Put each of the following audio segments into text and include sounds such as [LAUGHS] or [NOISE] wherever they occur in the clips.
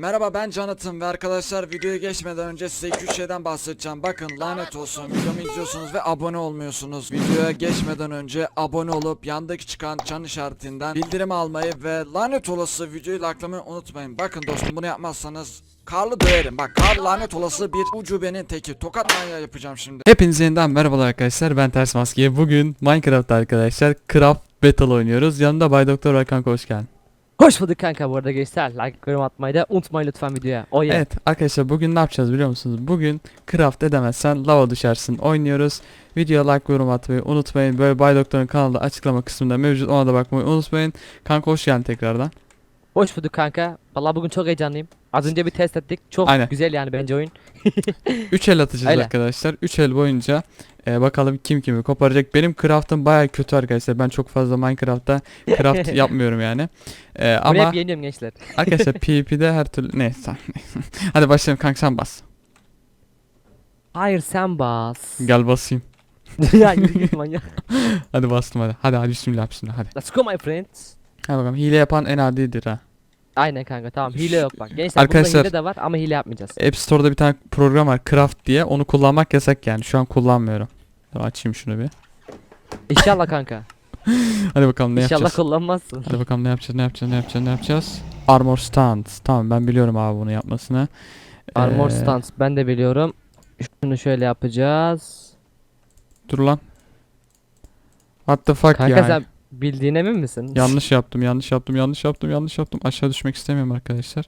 Merhaba ben Jonathan ve arkadaşlar videoya geçmeden önce size 2-3 şeyden bahsedeceğim. Bakın lanet olsun videomu izliyorsunuz ve abone olmuyorsunuz. Videoya geçmeden önce abone olup yandaki çıkan çan işaretinden bildirim almayı ve lanet olası videoyu likelamayı unutmayın. Bakın dostum bunu yapmazsanız Karlı döverim. Bak Karl lanet olası bir ucubenin teki. Tokat manyağı yapacağım şimdi. Hepinize yeniden merhabalar arkadaşlar ben Ters Maske Bugün Minecraft arkadaşlar Craft Battle oynuyoruz Yanımda Bay Doktor var kanka hoş geldin Hoş bulduk kanka bu arada gençler. Like yorum atmayı da unutmayın lütfen videoya. Oh yeah. Evet arkadaşlar bugün ne yapacağız biliyor musunuz Bugün Craft edemezsen lava düşersin oynuyoruz Videoya like yorum atmayı unutmayın Böyle Bay Doktor'un kanalda açıklama kısmında mevcut ona da bakmayı unutmayın Kanka hoş geldin tekrardan Hoş bulduk kanka. Vallahi bugün çok heyecanlıyım. Az önce bir test ettik. Çok Aynen. güzel yani bence oyun. 3 el atacağız [LAUGHS] Öyle. arkadaşlar 3 el boyunca e, Bakalım kim kimi koparacak Benim craft'ım baya kötü arkadaşlar Ben çok fazla Minecraft'ta craft [LAUGHS] yapmıyorum yani E, Bunu Ama hep yeniyorum gençler. [LAUGHS] Arkadaşlar PvP'de her türlü neyse. [LAUGHS] Hadi başlayalım kanka sen bas. Hayır sen bas. Gel basayım. ya yürü git manyak. Hadi bastım hadi. Hadi hadi bismillah bismillah hadi. Let's go my friends. Hadi bakalım hile yapan en adidir ha. Aynen kanka tamam hile yok bak. Gençler Arkadaşlar- bunda hile de var ama hile yapmayacağız. App Store'da bir tane program var Craft diye. Onu kullanmak yasak yani. Şu an kullanmıyorum. Dur açayım şunu bir. İnşallah kanka. [LAUGHS] Hadi bakalım ne İnşallah yapacağız. kullanmazsın. Hadi bakalım ne yapacağız ne yapacağız ne yapacağız ne yapacağız. Armor stand. Tamam ben biliyorum abi bunu yapmasını. Armor Ee, stance ben de biliyorum. Şunu şöyle yapacağız. Dur lan. What the fuck Kanka yani. sen bildiğin emin misin? Yanlış yaptım yanlış yaptım yanlış yaptım yanlış yaptım. Aşağı düşmek istemiyorum arkadaşlar.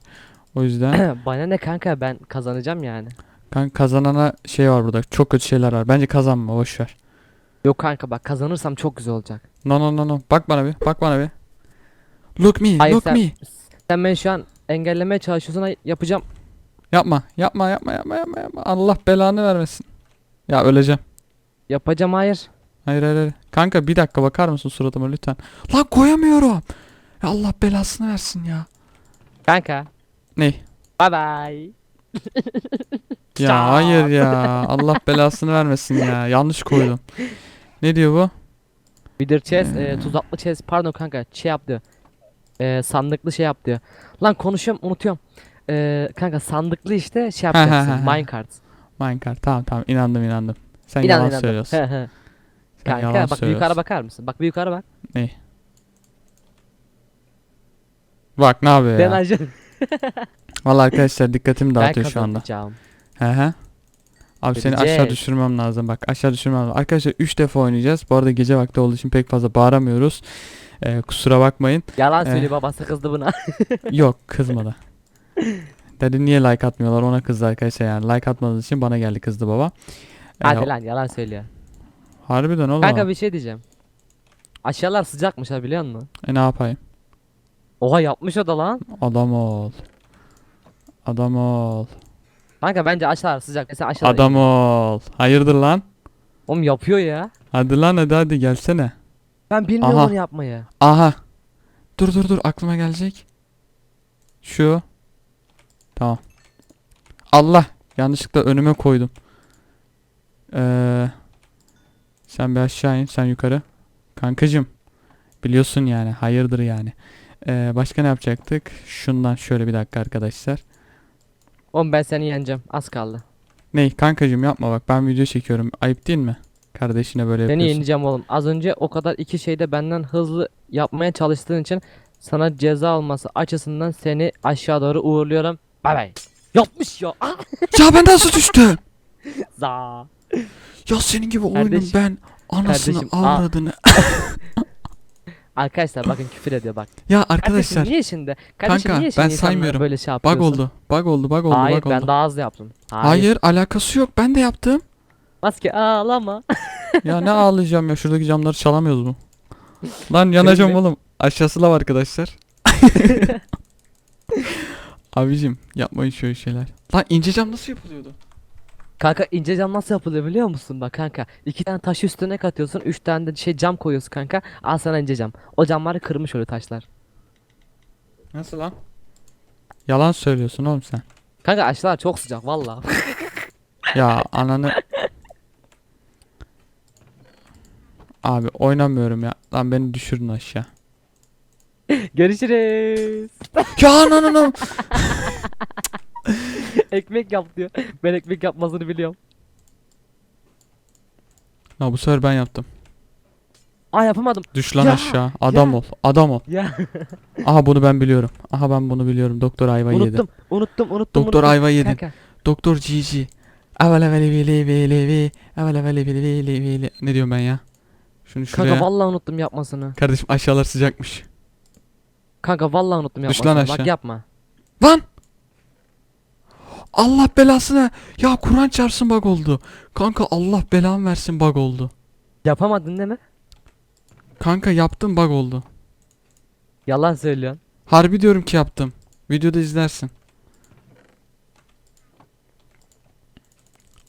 O yüzden [CLEARS THROAT] Bana ne kanka ben kazanacağım yani. Kanka kazanana şey var burada. Çok kötü şeyler var. Bence kazanma boş ver. Yok kanka bak kazanırsam çok güzel olacak. No no no no. Bak bana bir. Bak bana bir. Look me. Hayır look sen, me. sen beni şu an engellemeye çalışıyorsun yapacağım. Yapma. Yapma yapma yapma yapma yapma. Allah belanı vermesin. Ya öleceğim. Yapacağım hayır. Hayır hayır hayır. Kanka bir dakika bakar mısın suratıma lütfen. Lan koyamıyorum. Ya Allah belasını versin ya. Kanka. Ney? Bye bye. [LAUGHS] Ya hayır ya. Allah belasını vermesin ya. Yanlış koydum. Ne diyor bu? Bitter chest, e, Hmm. tuzaklı chest pardon kanka şey yap diyor. E, sandıklı şey yap diyor. Lan konuşuyorum unutuyorum. E, kanka sandıklı işte şey yapacaksın. Minecart. Minecraft. Tamam tamam inandım inandım. Sen İnan, yalan inandım. söylüyorsun. He, he. Sen Kanka yalan bak söylüyorsun. yukarı bakar mısın? Bak bir yukarı bak. Bak ne yapıyor Ben ya. aşağı. Vallahi arkadaşlar dikkatimi Ben dağıtıyor şu anda. kazanacağım. He he. Abi seni aşağı düşürmem lazım bak aşağı düşürmem lazım. Arkadaşlar 3 defa oynayacağız. Bu arada gece vakti olduğu için pek fazla bağıramıyoruz. Ee, kusura bakmayın. Yalan Eh. söylüyor babası kızdı buna. [LAUGHS] Yok kızmadı. Dedi niye like atmıyorlar ona kızdı arkadaşlar yani. Like atmadığınız için bana geldi kızdı baba. Ee, Hadi lan yalan söylüyor. Harbiden oğlum. Kanka bir şey diyeceğim. Aşağılar sıcakmış ha biliyor musun? E ne yapayım? Oha yapmış o da lan. Adam ol. Adam ol. Kanka bence aşağılar sıcak. Mesela aşağılar Adam ol. Hayırdır lan? Oğlum yapıyor ya. Hadi lan hadi hadi gelsene. Ben bilmiyorum Aha. onu yapmayı. Aha. Dur dur dur aklıma gelecek. Şu. Tamam. Allah yanlışlıkla önüme koydum. Ee, sen bir aşağı in sen yukarı. Kankacım. Biliyorsun yani hayırdır yani. Ee, başka ne yapacaktık? Şundan şöyle bir dakika arkadaşlar. Oğlum ben seni yeneceğim. Az kaldı. Ney kankacım yapma bak ben video çekiyorum. Ayıp değil mi? Kardeşine böyle Seni yapıyorsun. yeneceğim oğlum. Az önce o kadar iki şeyde benden hızlı yapmaya çalıştığın için sana ceza alması açısından seni aşağı doğru uğurluyorum. Bay bay. Yapmış ya. Ah! Ya ben nasıl [LAUGHS] düştüm? Za. Ya senin gibi oyunum Kardeşim, ben anasını kardeşim, aa. avradını. [LAUGHS] Arkadaşlar bakın küfür ediyor bak. Ya Kardeşim arkadaşlar niye şimdi? Kardeşim Kanka, niye şimdi ben saymıyorum. böyle şey bug yapıyorsun? oldu. Bug oldu bug oldu Hayır bug ben oldu. daha hızlı yaptım. Hayır. Hayır alakası yok ben de yaptım. Maske ağlama. [LAUGHS] ya ne ağlayacağım ya şuradaki camları çalamıyoruz mu? Lan yanacağım oğlum. Aşağısı lav arkadaşlar. [LAUGHS] Abicim yapmayın şöyle şeyler. Lan ince cam nasıl yapılıyordu? Kanka ince cam nasıl yapılıyor biliyor musun bak kanka. iki tane taş üstüne katıyorsun. Üç tane de şey cam koyuyorsun kanka. Al sana ince cam. O camları kırmış öyle taşlar. Nasıl lan? Yalan söylüyorsun oğlum sen. Kanka aşağılar çok sıcak valla. Ya ananı... Abi oynamıyorum ya. Lan beni düşürün aşağı. [LAUGHS] Görüşürüz. ya ananı [LAUGHS] [LAUGHS] ekmek yap diyor. Ben ekmek yapmasını biliyorum. Ha bu sefer ben yaptım. Aa yapamadım. Düş lan Ya, aşağı. Adam ya. ol. Adam ol. Ya [LAUGHS] Aha bunu ben biliyorum. Aha ben bunu biliyorum. Doktor ayva yedi. unuttum, unuttum, unuttum. Doktor unuttum. ayva yedin. Kanka. Doktor GG. Aval aval veli veli vi. Aval aval veli veli veli. Ne diyorum ben ya? Şunu şuraya. Kanka vallahi unuttum yapmasını. Kardeşim aşağılar sıcakmış. Kanka vallahi unuttum Düş lan yapmasını. Bak aşağı. yapma. Lan! Allah belasını. Ya Kur'an çarpsın bug oldu. Kanka Allah belamı versin bug oldu. Yapamadın değil mi? Kanka yaptım bug oldu. Yalan söylüyorsun. Harbi diyorum ki yaptım. Videoda izlersin.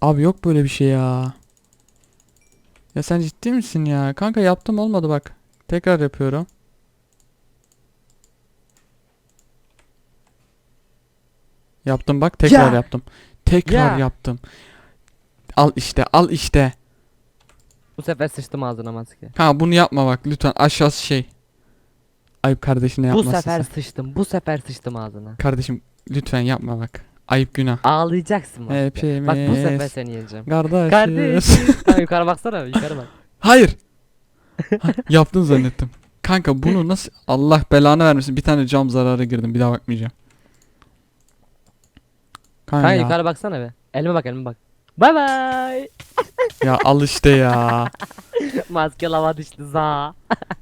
Abi yok böyle bir şey ya. Ya sen ciddi misin ya? Kanka yaptım olmadı bak. Tekrar yapıyorum. Yaptım bak tekrar Ya! yaptım. Tekrar Ya! yaptım. Al işte al işte. Bu sefer sıçtım ağzına maske. Ha bunu yapma bak lütfen aşağısı şey. Ayıp kardeşine Bu yapmasın sefer sen. sıçtım. Bu sefer sıçtım ağzına. Kardeşim lütfen yapma bak. Ayıp günah. Ağlayacaksın maske. Hepimiz. Bak bu sefer seni yeneceğim. Kardeşiz. Kardeşim. [LAUGHS] Kanka yukarı baksana yukarı bak. Hayır. Ha, Yaptın zannettim. Kanka bunu [LAUGHS] nasıl Allah belanı vermesin. Bir tane cam zararı girdim. Bir daha bakmayacağım. Kanka Kanka ya. yukarı baksana be. Elime bak elime bak. Bay bay. [LAUGHS] Ya al işte ya. [LAUGHS] Maske lava düştü za.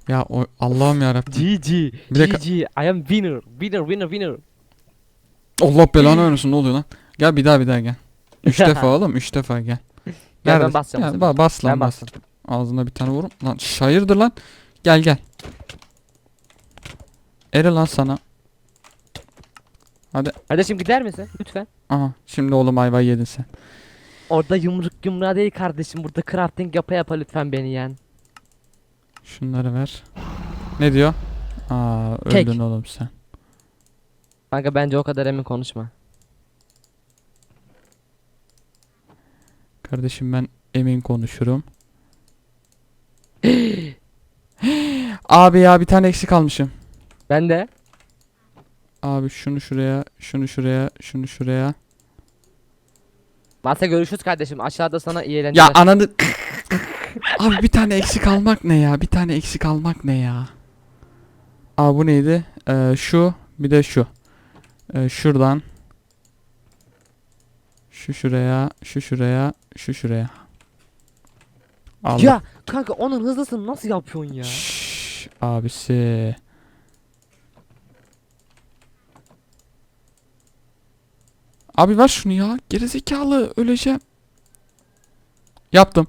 Ya o, Allah'ım ya GG. Bir dakika. GG. I am winner. Winner winner winner. Allah belanı vermesin ne oluyor lan? Gel bir daha bir daha gel. Üç [LAUGHS] defa oğlum üç defa gel. Gel ben basacağım bu Gel, sefer. ba- bas lan Ben bas. bastım. Ağzına bir tane vurum. Lan şairdir lan. Gel gel. Eri lan sana. Kardeşim gider misin? Lütfen. Aha şimdi oğlum ayvayı yedin sen. Orada yumruk yumruğa değil kardeşim. Burada crafting yapa yapa lütfen beni yen. Şunları ver. Ne diyor? Aa Kek. öldün oğlum sen. Kanka bence o kadar emin konuşma. Kardeşim ben emin konuşurum. [GASPS] Abi ya bir tane eksik almışım. Ben de. Abi şunu şuraya, şunu şuraya, şunu şuraya. Masa görüşürüz kardeşim. Aşağıda sana iyi Ya eğlenceler. ananı [LAUGHS] Abi bir tane eksik almak ne ya? Bir tane eksik almak ne ya? Abi bu neydi? Ee, şu bir de şu. Ee, şuradan. Şu şuraya, şu şuraya, şu şuraya. Allah. Ya kanka onun hızlısını nasıl yapıyorsun ya? Şşş, abisi. Abi ver şunu ya. Gerizekalı öleceğim. Yaptım.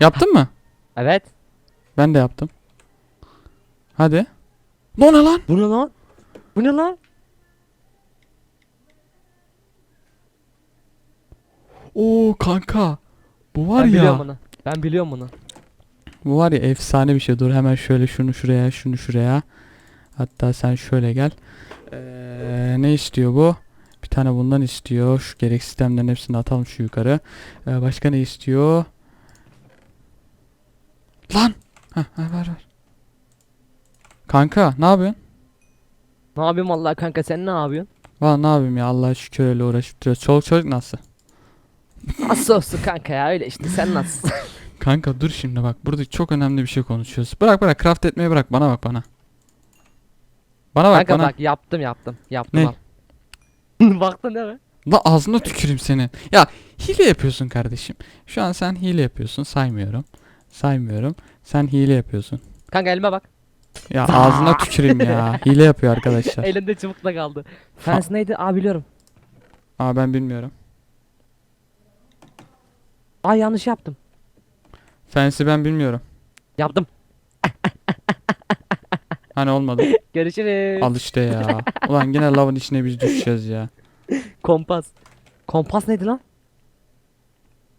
Yaptın mı? Evet. Ben de yaptım. Hadi. Ne ne lan? Bu ne lan? Bu ne lan? Oo kanka. Bu var ben ya. biliyorum bunu. Ben biliyorum bunu. Bu var ya efsane bir şey. Dur hemen şöyle şunu şuraya, şunu şuraya. Hatta sen şöyle gel. Ee, ne istiyor bu? Bir tane bundan istiyor. Şu gerek sistemlerin hepsini atalım şu yukarı. Ee, başka ne istiyor? Lan! Heh, heh, ver ver. Kanka ne yapıyorsun? Ne yapayım vallahi kanka sen ne yapıyorsun? Valla ne yapayım ya Allah şükür öyle uğraşıp duruyoruz. Çoluk çocuk nasıl? Nasıl olsun kanka ya öyle işte sen nasılsın? [LAUGHS] Kanka dur şimdi bak burada çok önemli bir şey konuşuyoruz. Bırak bırak craft etmeyi bırak bana bak bana. Bana bak kanka bana. bak yaptım yaptım. Yaptım Ne? al. [LAUGHS] Baktın değil mi? La ağzına tüküreyim senin. Ya hile yapıyorsun kardeşim. Şu an sen hile yapıyorsun saymıyorum. Saymıyorum. Sen hile yapıyorsun. Kanka elime bak. Ya ağzına tüküreyim ya. [LAUGHS] Hile yapıyor arkadaşlar. Elinde çubukla kaldı. Fens neydi? Aa biliyorum. Aa ben bilmiyorum. Aa yanlış yaptım. Fancy ben bilmiyorum. Yaptım. Hani olmadı. [LAUGHS] Görüşürüz. Al işte ya. Ulan yine lavın içine biz düşeceğiz ya. Kompas. Kompas neydi lan?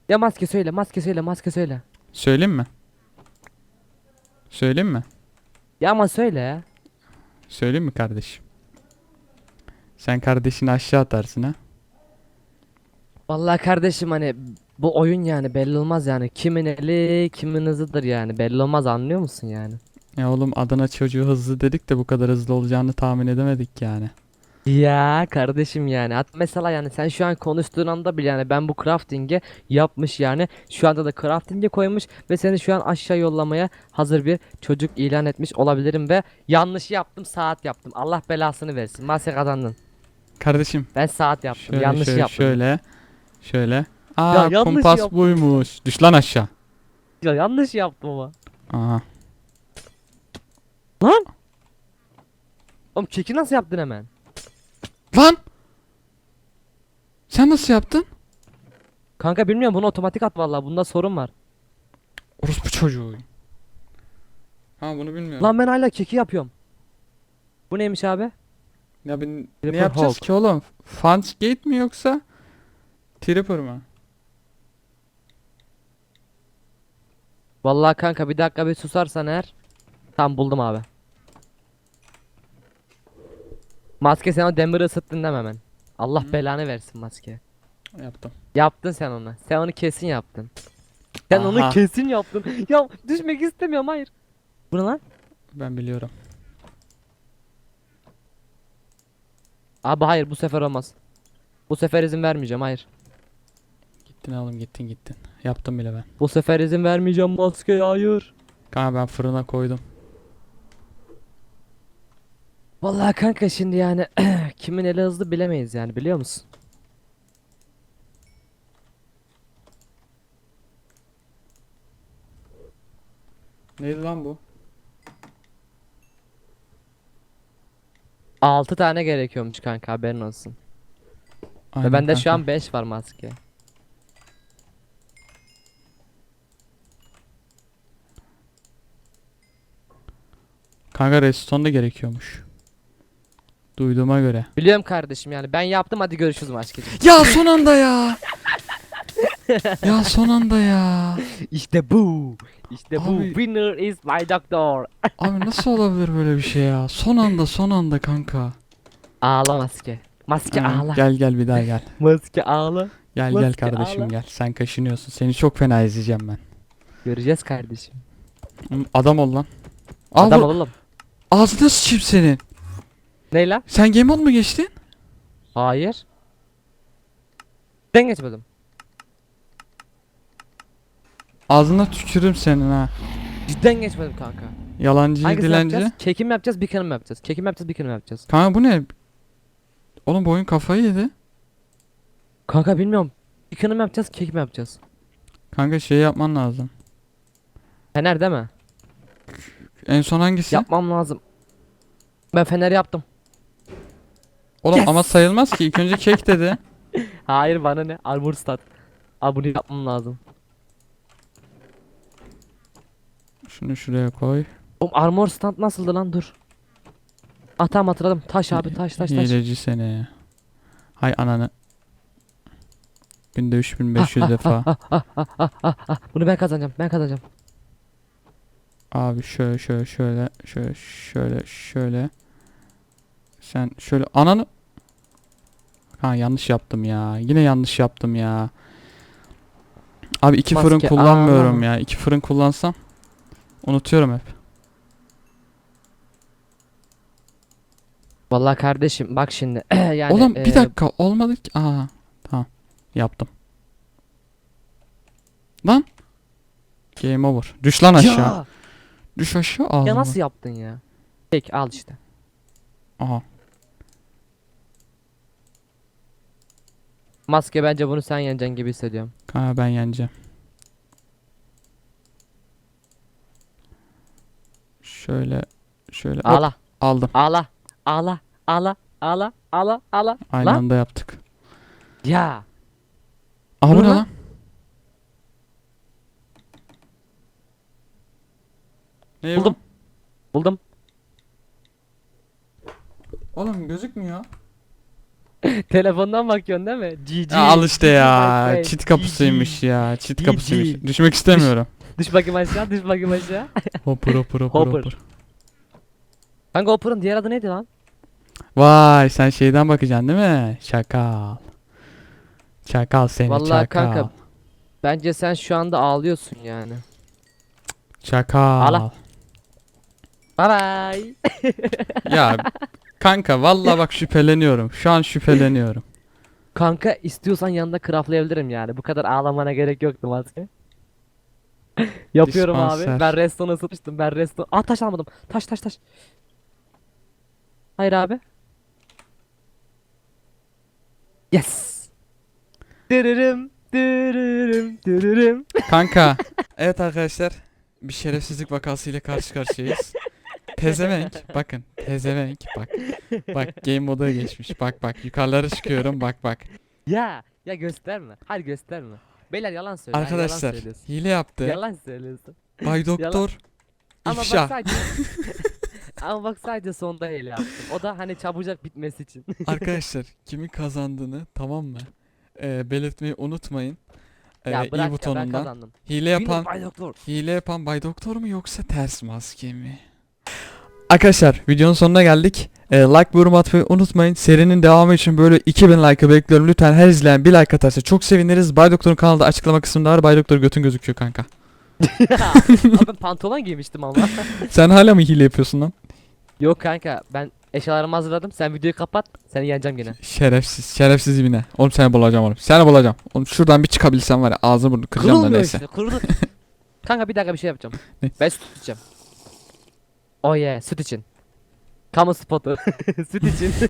Ya maske söyle, maske söyle, maske söyle. Söyleyeyim mi? Söyleyeyim mi? Ya ama söyle ya. Söyleyeyim mi kardeşim? Sen kardeşini aşağı atarsın ha. Vallahi kardeşim hani bu oyun yani belli olmaz yani. Kimin eli kimin hızıdır yani. Belli olmaz anlıyor musun yani? Ya oğlum Adana çocuğu hızlı dedik de bu kadar hızlı olacağını tahmin edemedik yani. Ya kardeşim yani hat mesela yani sen şu an konuştuğun anda bile yani ben bu crafting'i yapmış yani şu anda da crafting'i koymuş ve seni şu an aşağı yollamaya hazır bir çocuk ilan etmiş olabilirim ve yanlış yaptım saat yaptım Allah belasını versin maske kazandın Kardeşim ben saat yaptım şöyle yanlış şöyle, yaptım şöyle şöyle. Aa yanlış kompas yaptım. buymuş. Düş lan aşağı. ya yanlış yaptım ama Aha. Lan Oğlum keki nasıl yaptın hemen Lan! Sen nasıl yaptın? Kanka bilmiyorum bunu otomatik at vallahi bunda sorun var Orospu çocuğu. Ha bunu bilmiyorum. Lan ben hala keki yapıyorum Bu neymiş abi Ya ben ne Tripper yapacağız Hulk. ki oğlum? Funch Gate mi yoksa Tripper mı? Vallahi kanka bir dakika bir susarsan eğer Tam buldum abi Maske sen o demiri ısıttın deme hemen Allah Hı. belanı versin maske Yaptım. Yaptın sen onu Sen onu kesin yaptın Sen Aha. onu kesin yaptın Ya düşmek istemiyorum hayır Bu ne lan Ben biliyorum. Abi hayır bu sefer olmaz Bu sefer izin vermeyeceğim hayır Gittin oğlum gittin gittin. Yaptım bile ben. Bu sefer izin vermeyeceğim maske hayır Kanka ben fırına koydum. Vallahi kanka şimdi yani [CLEARS THROAT] kimin eli hızlı bilemeyiz yani biliyor musun? Neydi lan bu? 6 tane gerekiyormuş kanka haberin olsun. Aynen Ve bende şu kanka. an 5 var maske. Kanka redstone da gerekiyormuş. Duyduğuma göre. Biliyorum kardeşim yani ben yaptım hadi görüşürüz maskeciğim. Ya son anda ya. ya son anda ya. İşte bu. İşte bu. Abi- Winner is my doctor. [LAUGHS] Abi nasıl olabilir böyle bir şey ya? Son anda son anda kanka. Ağla maske. Maske Ha, ağla. Gel gel bir daha gel. [LAUGHS] Maske ağla. Gel gel Maske kardeşim ağla. gel. Sen kaşınıyorsun. Seni çok fena izleyeceğim ben. Göreceğiz kardeşim. Adam ol lan. Aa, Adam bu- olalım. Ağzına sıçayım senin. Ne? Sen game mode mu geçtin? Hayır. Ben geçmedim. Ağzına tükürürüm senin ha. Cidden geçmedim kanka. Yalancı, Hangisini dilenci. yapacağız? Kekim mi yapacağız, bir mı yapacağız? Kekim mi yapacağız, bir mi yapacağız? Kanka bu ne? Oğlum bu oyun kafayı yedi. Kanka bilmiyorum. Bir mi yapacağız, kek mi yapacağız? Kanka şey yapman lazım. Fener değil mi? En son hangisi? Yapmam lazım. Ben fener yaptım. Oğlum ama sayılmaz ki. İlk önce kek dedi. [LAUGHS] Hayır bana ne? Armor stat. Abi bunu yapmam lazım. Şunu şuraya koy. Oğlum armor stand nasıldı lan dur. Ah tamam hatırladım. Taş abi taş taş taş. Hileci seni. Hay ananı. Günde 3500 defa. Ah, bunu ben kazanacağım. Ben kazanacağım. Abi şöyle şöyle şöyle şöyle şöyle şöyle. Sen şöyle ananı. Ha yanlış yaptım ya. Yine yanlış yaptım ya. Abi iki fırın Maske, kullanmıyorum aa. ya. İki fırın kullansam unutuyorum hep. Vallahi kardeşim bak şimdi. [CLEARS THROAT] yani Oğlum bir eee, dakika olmadı ki. Aa tamam yaptım. Lan. Game over. Düş lan aşağı. Ya, Düş aşağı ya ağzıma. nasıl yaptın ya? Peki al işte. Aha. Maske bence bunu sen yeneceksin gibi hissediyorum. Kanka ben yeneceğim. Şöyle şöyle hop, Ağla. aldım. Ağla. Ağla. Ağla. Ağla. Ağla. Ağla. Aynı Lan. anda yaptık. Ya. Aha bu Bu ne ne lan? Ne Buldum. Buldum. Oğlum gözükmüyor. [LAUGHS] Telefondan bakıyorsun değil mi? GG. Ya al işte ya. Çit kapısıymış ya. Çit GG. kapısıymış. Düşmek istemiyorum. Düş bakayım aşağı. Düş bakayım aşağı. [LAUGHS] hopper hopper hopper Hopper. hopper. Kanka Hopper'ın diğer adı neydi lan? Vay sen şeyden bakacaksın değil mi? Çakal. Çakal seni Vallahi çakal. kanka, Bence sen şu anda ağlıyorsun yani. Çakal. Ağla. Bye bye. ya [LAUGHS] Kanka vallahi bak şüpheleniyorum. Şu an şüpheleniyorum. Kanka istiyorsan yanında craftlayabilirim yani. Bu kadar ağlamana gerek yoktu maske. [LAUGHS] Yapıyorum Dispanser. abi. Ben reston ısıtmıştım. Ben reston... Aa taş almadım. Taş taş taş. Hayır abi. Yes. Dırırım. Dırırım. Dırırım. Kanka. [LAUGHS] evet arkadaşlar. Bir şerefsizlik vakasıyla karşı karşıyayız. Pezevenk. Bakın. Pezevenk. Bak. Bak game moda geçmiş. Bak bak. Yukarılara çıkıyorum. Bak bak. Ya. Ya gösterme. Hayır gösterme. Beyler yalan söyle. Yalan Arkadaşlar. söylüyorsun. Hile yaptı. Yalan söylüyorsun. Bay Doktor. Ama bak İfşa. sadece [LAUGHS] Ama bak sadece sonda hile yaptım. O da hani çabucak bitmesi için. [LAUGHS] Arkadaşlar kimin kazandığını tamam mı? Ee, belirtmeyi unutmayın. Ee, ya iyi bırak ya ben butonundan. kazandım. Hile yapan Bay Doktor. hile yapan Bay Doktor mu yoksa ters maske mi? Arkadaşlar videonun sonuna geldik. Ee, like ve yorum atmayı unutmayın. Serinin devamı için böyle 2000 like'ı bekliyorum. Lütfen her izleyen bir like atarsa çok seviniriz. Bay Doktor'un kanalda açıklama kısmında var. Bay Doktor götün gözüküyor kanka. [LAUGHS] Abi ben pantolon giymiştim ama. [LAUGHS] Sen hala mı hile yapıyorsun lan? Yok kanka ben eşyalarımı hazırladım. Sen videoyu kapat. Seni yeneceğim gene. Şerefsiz. Şerefsiz yine. Oğlum seni bulacağım oğlum. Seni bulacağım. Oğlum şuradan bir çıkabilsem var ya ağzını burnunu kıracağım da Kırılmıyor neyse. işte. Kırıldı. [LAUGHS] kanka bir dakika bir şey yapacağım. Ne? Ben süt içeceğim. Oh yeah süt için. Kamu spotu. [LAUGHS] süt için.